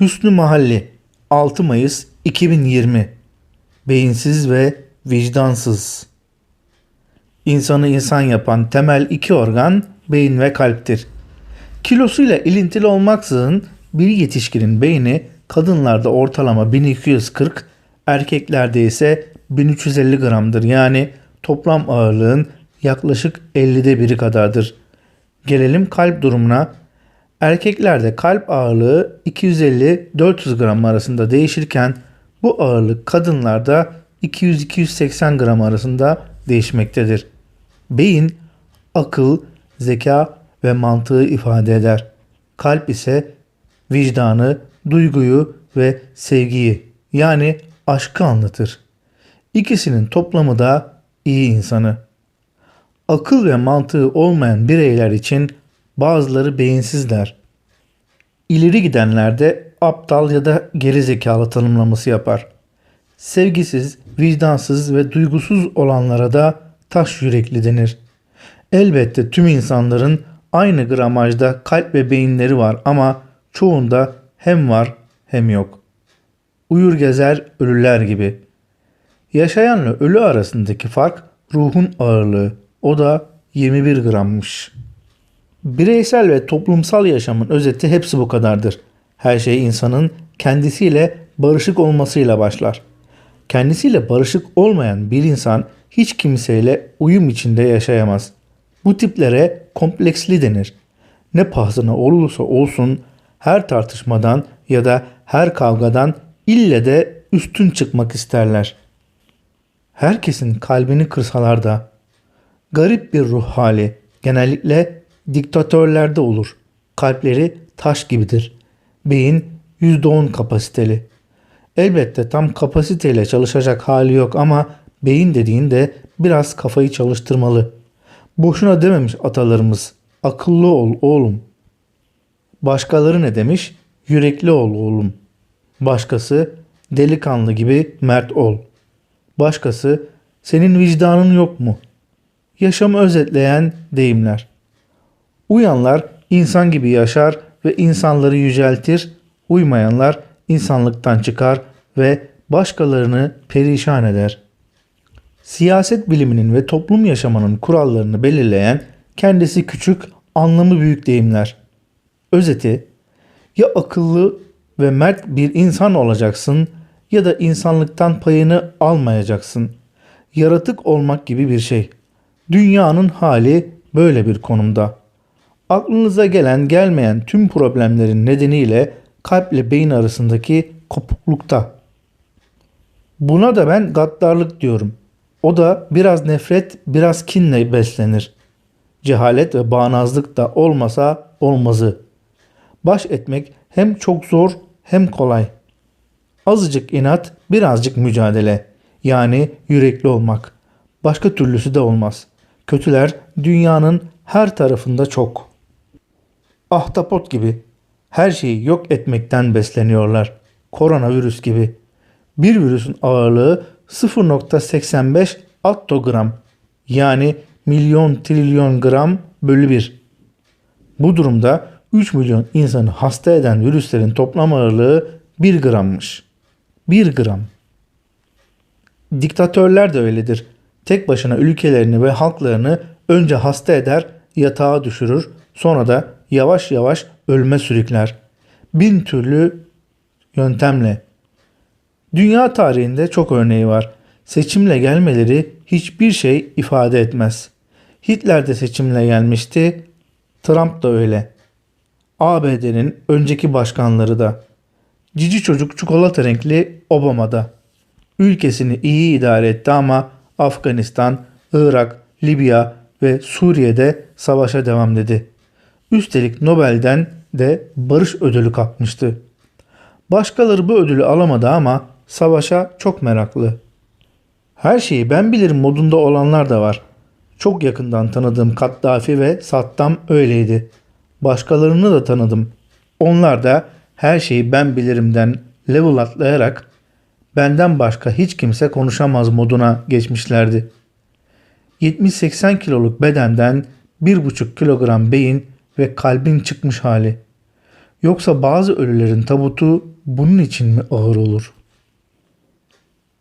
Hüsnü Mahalli 6 Mayıs 2020 Beyinsiz ve vicdansız İnsanı insan yapan temel iki organ beyin ve kalptir. Kilosuyla ilintili olmaksızın bir yetişkinin beyni kadınlarda ortalama 1240, erkeklerde ise 1350 gramdır. Yani toplam ağırlığın yaklaşık 50'de biri kadardır. Gelelim kalp durumuna. Erkeklerde kalp ağırlığı 250-400 gram arasında değişirken bu ağırlık kadınlarda 200-280 gram arasında değişmektedir. Beyin akıl, zeka ve mantığı ifade eder. Kalp ise vicdanı, duyguyu ve sevgiyi yani aşkı anlatır. İkisinin toplamı da iyi insanı. Akıl ve mantığı olmayan bireyler için bazıları beyinsizler. İleri gidenler de aptal ya da geri zekalı tanımlaması yapar. Sevgisiz, vicdansız ve duygusuz olanlara da taş yürekli denir. Elbette tüm insanların aynı gramajda kalp ve beyinleri var ama çoğunda hem var hem yok. Uyur gezer ölüler gibi. Yaşayanla ölü arasındaki fark ruhun ağırlığı. O da 21 grammış. Bireysel ve toplumsal yaşamın özeti hepsi bu kadardır. Her şey insanın kendisiyle barışık olmasıyla başlar. Kendisiyle barışık olmayan bir insan hiç kimseyle uyum içinde yaşayamaz. Bu tiplere kompleksli denir. Ne pahasına olursa olsun her tartışmadan ya da her kavgadan ille de üstün çıkmak isterler. Herkesin kalbini kırsalar da garip bir ruh hali genellikle diktatörlerde olur. Kalpleri taş gibidir. Beyin %10 kapasiteli. Elbette tam kapasiteyle çalışacak hali yok ama beyin dediğin de biraz kafayı çalıştırmalı. Boşuna dememiş atalarımız. Akıllı ol oğlum. Başkaları ne demiş? Yürekli ol oğlum. Başkası delikanlı gibi mert ol. Başkası senin vicdanın yok mu? Yaşamı özetleyen deyimler. Uyanlar insan gibi yaşar ve insanları yüceltir. Uymayanlar insanlıktan çıkar ve başkalarını perişan eder. Siyaset biliminin ve toplum yaşamının kurallarını belirleyen kendisi küçük, anlamı büyük deyimler. Özeti, ya akıllı ve mert bir insan olacaksın ya da insanlıktan payını almayacaksın. Yaratık olmak gibi bir şey. Dünyanın hali böyle bir konumda. Aklınıza gelen gelmeyen tüm problemlerin nedeniyle kalple beyin arasındaki kopuklukta. Buna da ben gaddarlık diyorum. O da biraz nefret, biraz kinle beslenir. Cehalet ve bağnazlık da olmasa olmazı. Baş etmek hem çok zor hem kolay. Azıcık inat, birazcık mücadele. Yani yürekli olmak. Başka türlüsü de olmaz. Kötüler dünyanın her tarafında çok. Ahtapot gibi her şeyi yok etmekten besleniyorlar. Koronavirüs gibi. Bir virüsün ağırlığı 0.85 attogram yani milyon trilyon gram bölü 1. Bu durumda 3 milyon insanı hasta eden virüslerin toplam ağırlığı 1 grammış. 1 gram. Diktatörler de öyledir. Tek başına ülkelerini ve halklarını önce hasta eder, yatağa düşürür, sonra da yavaş yavaş ölme sürükler. Bin türlü yöntemle. Dünya tarihinde çok örneği var. Seçimle gelmeleri hiçbir şey ifade etmez. Hitler de seçimle gelmişti, Trump da öyle. ABD'nin önceki başkanları da. Cici çocuk çikolata renkli Obama da. Ülkesini iyi idare etti ama Afganistan, Irak, Libya ve Suriye'de savaşa devam dedi. Üstelik Nobel'den de barış ödülü kapmıştı. Başkaları bu ödülü alamadı ama savaşa çok meraklı. Her şeyi ben bilirim modunda olanlar da var. Çok yakından tanıdığım Kaddafi ve Saddam öyleydi. Başkalarını da tanıdım. Onlar da her şeyi ben bilirimden level atlayarak benden başka hiç kimse konuşamaz moduna geçmişlerdi. 70-80 kiloluk bedenden 1,5 kilogram beyin ve kalbin çıkmış hali. Yoksa bazı ölülerin tabutu bunun için mi ağır olur?